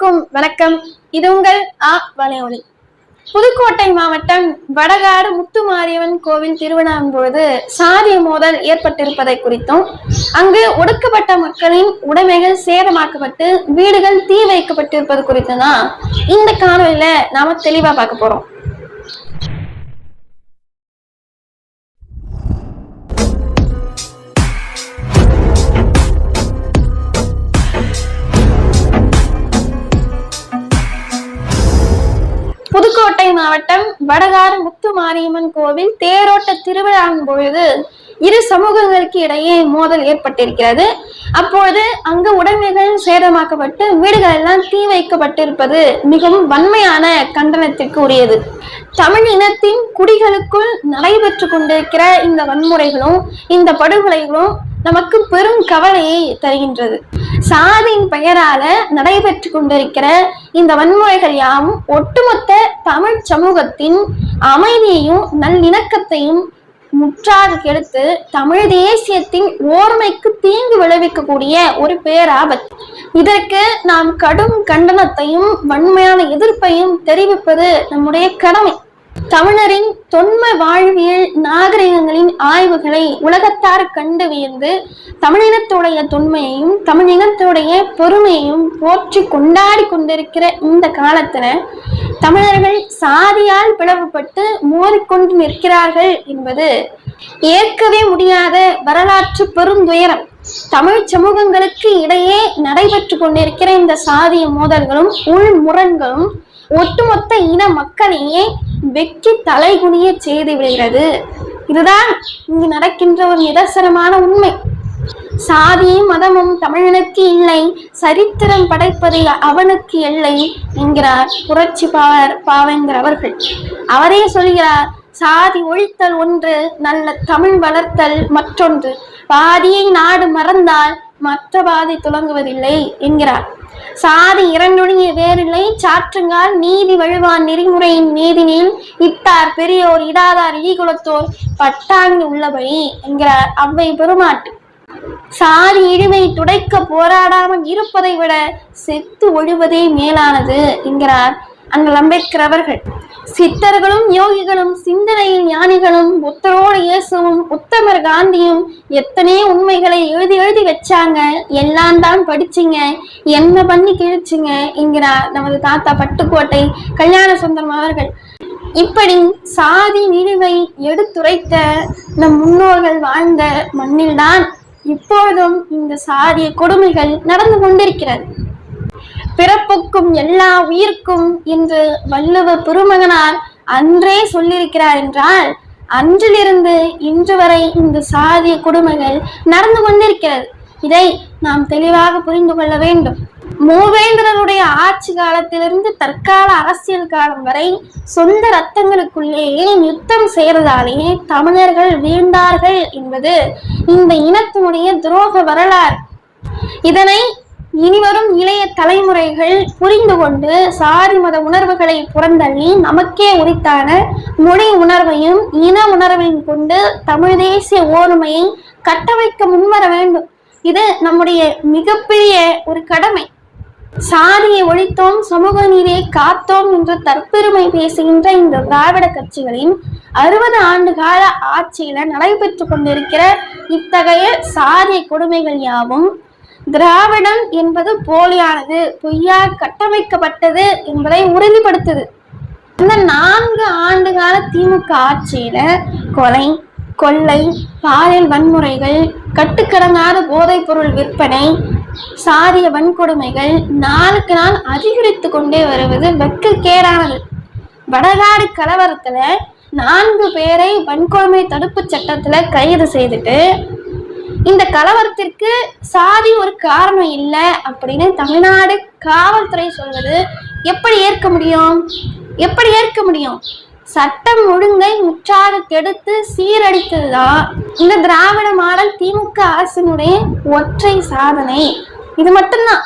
அனைவருக்கும் வணக்கம். இது உங்கள் ஆ வலையொலி. புதுக்கோட்டை மாவட்டம் வடகாடு முத்துமாரியம்மன் கோவில் திருவிழாவின் சாதி சாதிய மோதல் ஏற்பட்டிருப்பதை குறித்தும் அங்கு ஒடுக்கப்பட்ட மக்களின் உடைமைகள் சேதமாக்கப்பட்டு வீடுகள் தீ வைக்கப்பட்டிருப்பது குறித்து தான் இந்த காணொலியில நாம தெளிவா பார்க்க போறோம். மாவட்டம் வடகாடு முத்து மாரியம்மன் கோவில் தேரோட்ட திருவிழாவின் பொழுது இரு சமூகங்களுக்கு இடையே மோதல் ஏற்பட்டிருக்கிறது. அப்பொழுது அங்கு உடைமைகள் சேதமாக்கப்பட்டு வீடுகள் எல்லாம் தீ வைக்கப்பட்டிருப்பது மிகவும் வன்மையான கண்டனத்திற்கு உரியது. தமிழ் இனத்தின் குடிகளுக்குள் நடைபெற்று கொண்டிருக்கிற இந்த வன்முறைகளும் இந்த படுகொலைகளும் நமக்கு பெரும் கவலையை தருகின்றது. சாதியின் பெயரால நடைபெற்று கொண்டிருக்கிற இந்த வன்முறைகள் யாவும் ஒட்டுமொத்த தமிழ் சமூகத்தின் அமைதியையும் நல்லிணக்கத்தையும் முற்றாக கெடுத்து தமிழ் தேசியத்தின் ஓர்மைக்கு தீங்கு விளைவிக்கக்கூடிய ஒரு பேராபத்து இதற்கு நாம் கடும் கண்டனத்தையும் வன்மையான எதிர்ப்பையும் தெரிவிப்பது நம்முடைய கடமை. தமிழரின் தொன்ம வாழ்வியல் நாகரிகங்களின் ஆய்வுகளை உலகத்தார் கண்டு வியந்து தமிழினத்துடைய தொன்மையையும் தமிழினத்துடைய பொறுமையையும் போற்றி கொண்டாடி கொண்டிருக்கிற இந்த காலத்துல தமிழர்கள் சாதியால் பிளவுபட்டு மோதிக்கொண்டு நிற்கிறார்கள் என்பது ஏற்கவே முடியாத வரலாற்று பெருந்துயரம் தமிழ் சமூகங்களுக்கு இடையே நடைபெற்று கொண்டிருக்கிற இந்த சாதிய மோதல்களும் உள் முரண்களும் ஒட்டுமொத்த இன மக்களையே வெற்றி தலைகுனிய செய்து விடுகிறது. இதுதான் இங்கு நடக்கின்ற ஒரு நிதர்சனமான உண்மை. சாதியும் மதமும் தமிழனுக்கு இல்லை சரித்திரம் படைப்பதை அவனுக்கு எல்லை என்கிறார் புரட்சி பாவர் பாவேந்தர் அவர்கள். அவரே சொல்கிறார் சாதி ஒழித்தல் ஒன்று நல்ல தமிழ் வளர்த்தல் மற்றொன்று. பாதியை நாடு மறந்தால் மற்ற பாதி துலங்குவதில்லை என்கிறார். சாதி இரண்டொழிய வேறில்லை சாற்றுங்கால் நீதி வழுவான் நெறிமுறையின் நீதினில் இட்டார் பெரியோர் இடாதார் ஈகுலத்தோர் பட்டாங்கு உள்ளபடி என்கிறார் அவ்வை பெருமாட்டு. சாதி இழிவை துடைக்க போராடாமல் இருப்பதை விட செத்து ஒழிவதே மேலானது என்கிறார் அண்ணல் அம்பேத்கர் அவர்கள். சித்தர்களும் யோகிகளும் சிந்தனையில் ஞானிகளும் புத்தரோடு இயேசுவும் உத்தமர் காந்தியும் எத்தனையோ உண்மைகளை எழுதி எழுதி வச்சாங்க. எல்லாம் தான் படிச்சிங்க. என்ன பண்ணி கிழிச்சிங்க என்கிறார் நமது தாத்தா பட்டுக்கோட்டை கல்யாண சுந்தரம் அவர்கள். இப்படி சாதி நிலுவை எடுத்துரைத்த நம் முன்னோர்கள் வாழ்ந்த மண்ணில்தான் இப்பொழுதும் இந்த சாதிய கொடுமைகள் நடந்து கொண்டிருக்கிறது. பிறப்புக்கும் எல்லா உயிர்க்கும் என்று வள்ளுவ பெருமகனார் அன்றே சொல்லியிருக்கிறார் என்றால் அன்றிலிருந்து இன்று வரை இந்த சாதிய கொடுமைகள் நடந்து கொண்டிருக்கிறது. இதை நாம் தெளிவாக புரிந்து கொள்ள வேண்டும். மூவேந்திரருடைய ஆட்சி காலத்திலிருந்து தற்கால அரசியல் காலம் வரை சொந்த ரத்தங்களுக்குள்ளேயே யுத்தம் செய்யறதாலேயே தமிழர்கள் வீழ்ந்தார்கள் என்பது இந்த இனத்தினுடைய துரோக வரலாறு. இதனை இனிவரும் இளைய தலைமுறைகள் புரிந்து கொண்டு சாதி மத உணர்வுகளை புறந்தள்ளி நமக்கே உரித்தான மொழி உணர்வையும் இன உணர்வையும் கொண்டு தமிழ் தேசிய ஓர்மையை கட்டமைக்க முன்வர வேண்டும். இது நம்முடைய மிகப்பெரிய ஒரு கடமை. சாதியை ஒழித்தோம் சமூக நீதியை காத்தோம் என்று தற்பெருமை பேசுகின்ற இந்த திராவிட கட்சிகளின் அறுபது ஆண்டு கால ஆட்சியில நடைபெற்று கொண்டிருக்கிற இத்தகைய சாதிய கொடுமைகள் யாவும் திராவிடம் என்பது போலியானது பொய்யா கட்டமைக்கப்பட்டது என்பதை உறுதிப்படுத்துது. இந்த நான்கு ஆண்டு கால திமுக ஆட்சியில கொலை கொள்ளை பாலியல் வன்முறைகள் கட்டுக்கடங்காத போதைப் பொருள் விற்பனை சாதிய வன்கொடுமைகள் நாளுக்கு நாள் அதிகரித்து கொண்டே வருவது வெக்கக்கேடானது வடகாடு கலவரத்துல நான்கு பேரை வன்கொடுமை தடுப்பு சட்டத்துல கைது செய்துட்டு இந்த கலவரத்திற்கு சாதி ஒரு காரணம் இல்லை அப்படின்னு தமிழ்நாடு காவல்துறை சொல்வது எப்படி ஏற்க முடியும்? எப்படி ஏற்க முடியும்? சட்டம் ஒழுங்கை முற்றாக கெடுத்து சீரழித்ததுதான் இந்த திராவிட மாடல் திமுக அரசினுடைய ஒற்றை சாதனை. இது மட்டும்தான்.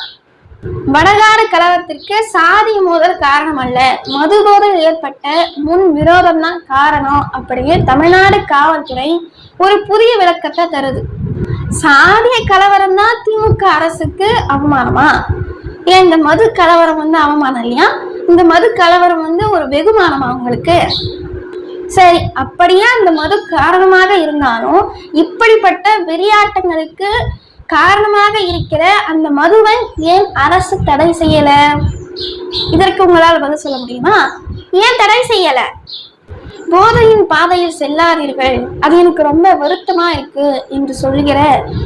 வடகாடு கலவரத்திற்கு சாதி மோதல் காரணம் அல்ல. மது போதல் ஏற்பட்ட முன் விரோதம் தான் காரணம் அப்படியே தமிழ்நாடு காவல்துறை ஒரு புதிய விளக்கத்தை தருது. சாதிய கலவரம் தான் திமுக அரசுக்கு அவமானமா? ஏன் இந்த மது கலவரம் வந்து அவமானம் இல்லையா? இந்த மது கலவரம் வந்து ஒரு வெகுமானமா உங்களுக்கு? சரி அப்படியே? அந்த மது காரணமாக இருந்தாலும் இப்படிப்பட்ட வெறியாட்டங்களுக்கு காரணமாக இருக்கிற அந்த மதுவை ஏன் அரசு தடை செய்யல? இதற்கு உங்களால் பதில் சொல்ல முடியுமா? ஏன் தடை செய்யலை? போதையின் பாதையில் செல்லாதீர்கள். அது எனக்கு ரொம்ப வருத்தமா இருக்கு என்று சொல்லுகிற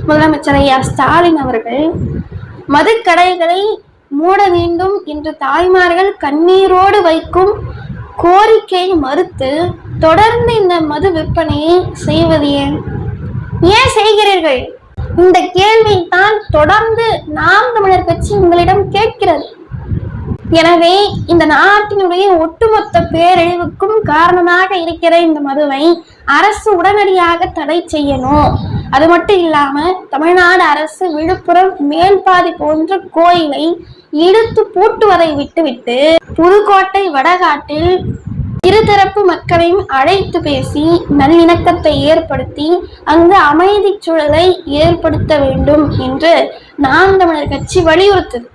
முதலமைச்சர் ஐயா ஸ்டாலின் அவர்கள் மதுக்கடைகளை மூட வேண்டும் என்று தாய்மார்கள் கண்ணீரோடு வைக்கும் கோரிக்கையை மறுத்து தொடர்ந்து இந்த மது விற்பனையை செய்வது ஏன்? ஏன் செய்கிறீர்கள்? இந்த கேள்வி தான் தொடர்ந்து நாம் தமிழர் கட்சி உங்களிடம் கேட்கிறது. எனவே இந்த நாட்டினுடைய ஒட்டுமொத்த பேரழிவுக்கும் காரணமாக இருக்கிற இந்த மதுவை அரசு உடனடியாக தடை செய்யணும். அது மட்டும் இல்லாம தமிழ்நாடு அரசு விழுப்புரம் மேல்பாதி போன்ற கோயிலை இழுத்து பூட்டுவதை விட்டுவிட்டு புதுக்கோட்டை வடகாட்டில் இருதரப்பு மக்களையும் அழைத்து பேசி நல்லிணக்கத்தை ஏற்படுத்தி அங்கு அமைதி சூழலை ஏற்படுத்த வேண்டும் என்று நாம் தமிழர் கட்சி வலியுறுத்துது.